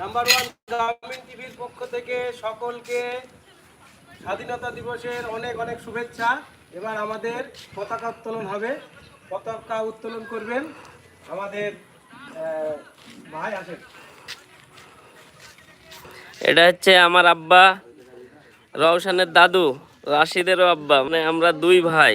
Number one গ্রামীণ টিভির পক্ষ থেকে সকলকে স্বাধীনতা দিবসের অনেক অনেক শুভেচ্ছা। এবার আমাদের পতাকা উত্তোলন হবে। পতাকা উত্তোলন করবেন আমাদের ভাই আসেন। এটা হচ্ছে আমার আব্বা রওশানের দাদু, রাশিদেরও আব্বা মানে আমরা দুই ভাই।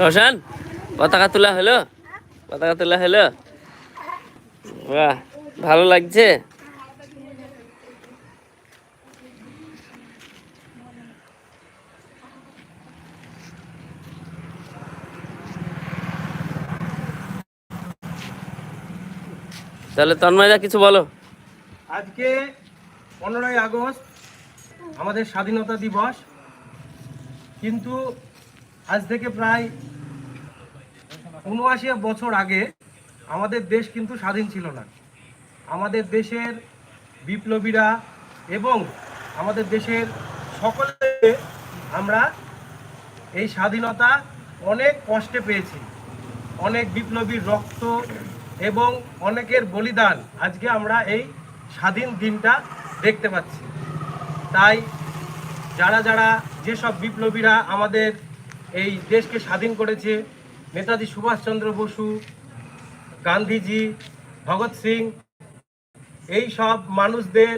রোশন, পতাকা তোলা হলো? পতাকা তোলা হলো? বাহ, ভালো লাগছে? তাহলে তন্ময়দা কিছু বলো। আজকে পনেরোই আগস্ট আমাদের স্বাধীনতা দিবস, কিন্তু আজ থেকে প্রায় উনআশি বছর আগে আমাদের দেশ কিন্তু স্বাধীন ছিল না। আমাদের দেশের বিপ্লবীরা এবং আমাদের দেশের সকলে আমরা এই স্বাধীনতা অনেক কষ্টে পেয়েছি। অনেক বিপ্লবীর রক্ত এবং অনেকের বলিদান আজকে আমরা এই স্বাধীন দিনটা দেখতে পাচ্ছি। তাই যারা যারা যেসব বিপ্লবীরা আমাদের এই দেশকে স্বাধীন করেছে নেতাজি সুভাষচন্দ্র বসু, গান্ধীজি, ভগৎ সিং। এই সব মানুষদের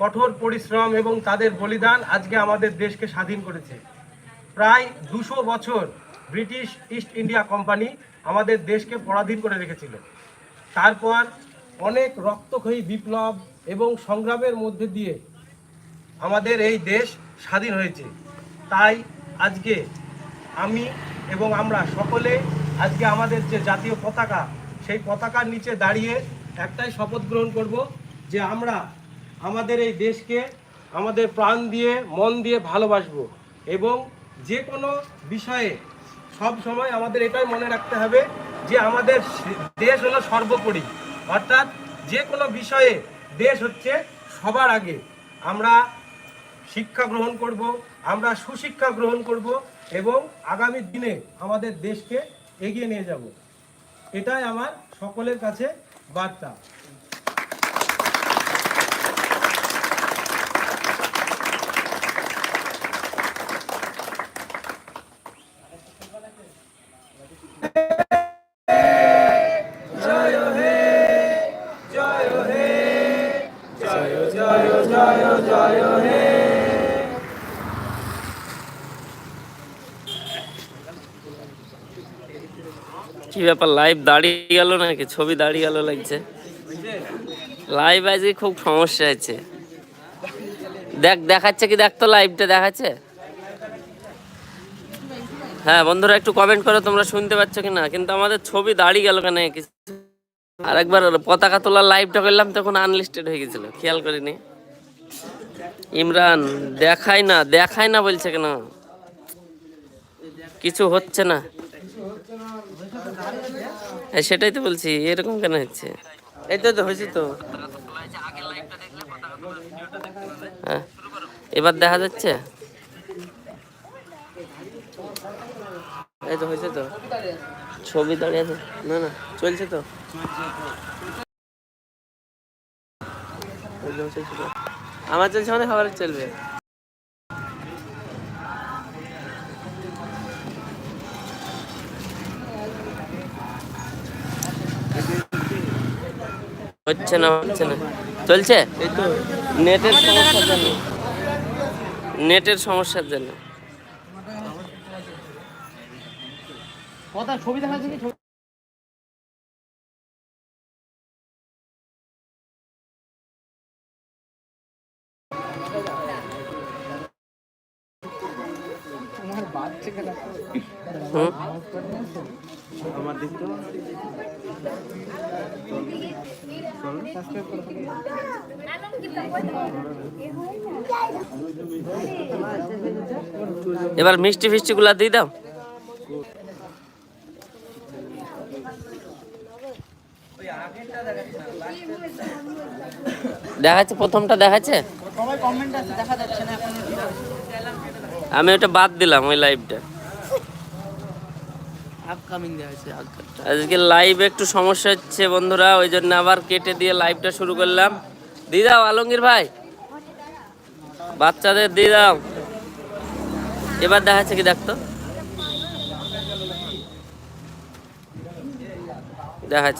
কঠোর পরিশ্রম এবং তাদের বলিদান আজকে আমাদের দেশকে স্বাধীন করেছে। প্রায় দুশো বছর ব্রিটিশ ইস্ট ইন্ডিয়া কোম্পানি আমাদের দেশকে পরাধীন করে রেখেছিল। তারপর অনেক রক্তক্ষয়ী বিপ্লব এবং সংগ্রামের মধ্যে দিয়ে আমাদের এই দেশ স্বাধীন হয়েছে। তাই আজকে আমি এবং আমরা সকলে আজকে আমাদের যে জাতীয় পতাকা, সেই পতাকার নিচে দাঁড়িয়ে একটাই শপথ গ্রহণ করব যে আমরা আমাদের এই দেশকে আমাদের প্রাণ দিয়ে, মন দিয়ে ভালোবাসব এবং যে কোনো বিষয়ে সব সময় আমাদের এটাই মনে রাখতে হবে যে আমাদের দেশ হলো সর্বোপরি। অর্থাৎ যে কোনো বিষয়ে দেশ হচ্ছে সবার আগে। আমরা শিক্ষা গ্রহণ করব আমরা সুশিক্ষা গ্রহণ করব এবং আগামী দিনে আমাদের দেশকে এগিয়ে নিয়ে যাব এটাই আমার সকলের কাছে বার্তা কি ব্যাপার লাইভ দাঁড়িয়ে গেল নাকি? ছবি দাঁড়িয়ে গেল লাগছে। লাইভ আজকে খুব সমস্যা আছে দেখ, দেখাচ্ছে কি? দেখ তো লাইভটা দেখাচ্ছে। হ্যাঁ বন্ধুরা, একটু কমেন্ট করো, তোমরা শুনতে পাচ্ছ কি না কিন্তু আমাদের ছবি দাঁড়িয়ে গেল কেন? আর একবার পতাকা তোলার লাইভটা করলাম, তখন আনলিস্টেড হয়ে গেছিল। খেয়াল করিনি। ইমরান দেখাই না দেখাই না বলছে কেন? কিছু হচ্ছে না। সেটাই তো বলছি এরকম কেন হচ্ছে? এই তো হয়েছে তো। হ্যাঁ এবার দেখা যাচ্ছে? এই তো হয়েছে তো। ছবি দাঁড়িয়ে আছে। না না চলছে তো। চলছে তো। আমার চলছে মানে খাবার চলবে। হচ্ছে না হচ্ছে না। চলছে? নেটের সমস্যার জন্য। নেটের সমস্যার জন্য। আমার দেখতে সাবস্ক্রাইব করো এবার মিষ্টি ফিষ্টি গুলা দিয়ে দাও। দেখাচ্ছে প্রথমটা দেখাচ্ছে? আমি ওটা বাদ দিলাম ওই লাইভটা আজকে লাইভ একটু সমস্যা হচ্ছে বন্ধুরা, ওই জন্য আবার কেটে দিয়ে লাইভটা শুরু করলাম। দিয়ে দাও, আলমগীর ভাই। বাচ্চাদের দিয়ে দাও। এবার দেখাচ্ছে কি দেখতো? দেখাচ্ছে